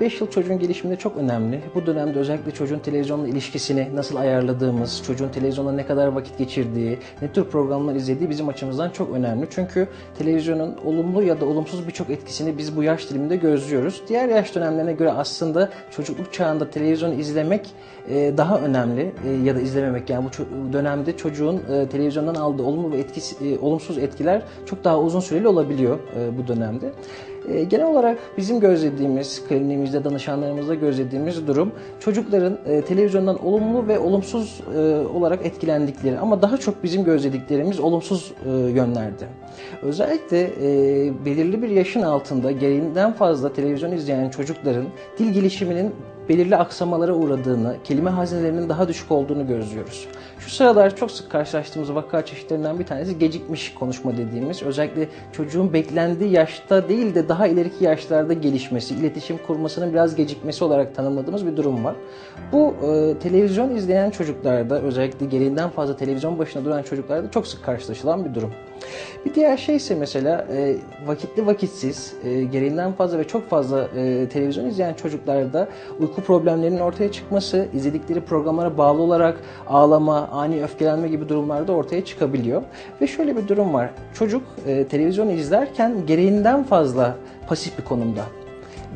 İlk 5 yıl çocuğun gelişiminde çok önemli. Bu dönemde özellikle çocuğun televizyonla ilişkisini nasıl ayarladığımız, çocuğun televizyonda ne kadar vakit geçirdiği, ne tür programlar izlediği bizim açımızdan çok önemli. Çünkü televizyonun olumlu ya da olumsuz birçok etkisini biz bu yaş diliminde gözlüyoruz. Diğer yaş dönemlerine göre aslında çocukluk çağında televizyon izlemek e, daha önemli e, ya da izlememek. Yani bu dönemde çocuğun e, televizyondan aldığı olumlu ve etkisi, olumsuz etkiler çok daha uzun süreli olabiliyor bu dönemde. E, Genel olarak bizim gözlediğimiz, kliniğimizde, danışanlarımızda gözlediğimiz durum çocukların e, televizyondan olumlu ve olumsuz e, olarak etkilendikleri ama daha çok bizim gözlediklerimiz olumsuz e, yönlerde. Özellikle e, belirli bir yaşın altında gereğinden fazla televizyon izleyen çocukların dil gelişiminin belirli aksamalara uğradığını, kelime hazinelerinin daha düşük olduğunu gözlüyoruz. Şu sıralar çok sık karşılaştığımız vaka çeşitlerinden bir tanesi gecikmiş konuşma dediğimiz. Özellikle çocuğun beklendiği yaşta değil de daha ileriki yaşlarda gelişmesi, iletişim kurmasının biraz gecikmesi olarak tanımladığımız bir durum var. Bu e, televizyon izleyen çocuklarda, özellikle gereğinden fazla televizyon başına duran çocuklarda çok sık karşılaşılan bir durum. Bir diğer şey ise mesela e, vakitli vakitsiz, e, gereğinden fazla ve çok fazla e, televizyon izleyen çocuklarda uyku problemlerinin ortaya çıkması, izledikleri programlara bağlı olarak ağlama, ani öfkelenme gibi durumlarda ortaya çıkabiliyor. Ve şöyle bir durum var. Çocuk e, televizyonu izlerken gereğinden fazla pasif bir konumda.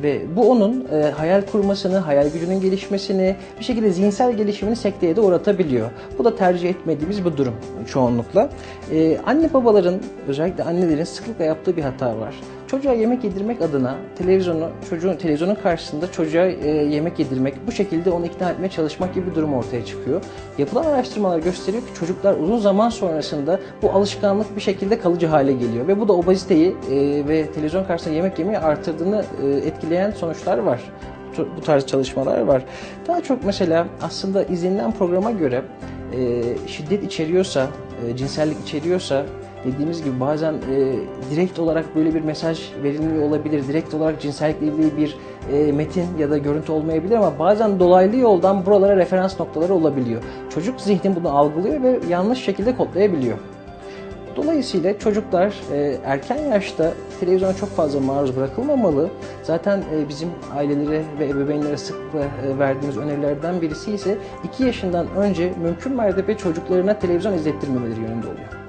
Ve bu onun e, hayal kurmasını, hayal gücünün gelişmesini, bir şekilde zihinsel gelişimini sekteye de uğratabiliyor. Bu da tercih etmediğimiz bir durum çoğunlukla. E, anne babaların, özellikle annelerin sıklıkla yaptığı bir hata var. Çocuğa yemek yedirmek adına televizyonu, çocuğun televizyonun karşısında çocuğa e, yemek yedirmek, bu şekilde onu ikna etmeye çalışmak gibi bir durum ortaya çıkıyor. Yapılan araştırmalar gösteriyor ki çocuklar uzun zaman sonrasında bu alışkanlık bir şekilde kalıcı hale geliyor ve bu da obeziteyi e, ve televizyon karşısında yemek yemeyi artırdığını e, etkileyen sonuçlar var bu tarz çalışmalar var. Daha çok mesela aslında izlenilen programa göre e, şiddet içeriyorsa, e, cinsellik içeriyorsa dediğimiz gibi bazen e, direkt olarak böyle bir mesaj verilmiyor olabilir. Direkt olarak cinsellikle ilgili bir e, metin ya da görüntü olmayabilir ama bazen dolaylı yoldan buralara referans noktaları olabiliyor. Çocuk zihni bunu algılıyor ve yanlış şekilde kodlayabiliyor. Dolayısıyla çocuklar e, erken yaşta televizyona çok fazla maruz bırakılmamalı. Zaten e, bizim ailelere ve ebeveynlere sıklıkla e, verdiğimiz önerilerden birisi ise 2 yaşından önce mümkün mertebe çocuklarına televizyon izlettirmemeleri yönünde oluyor.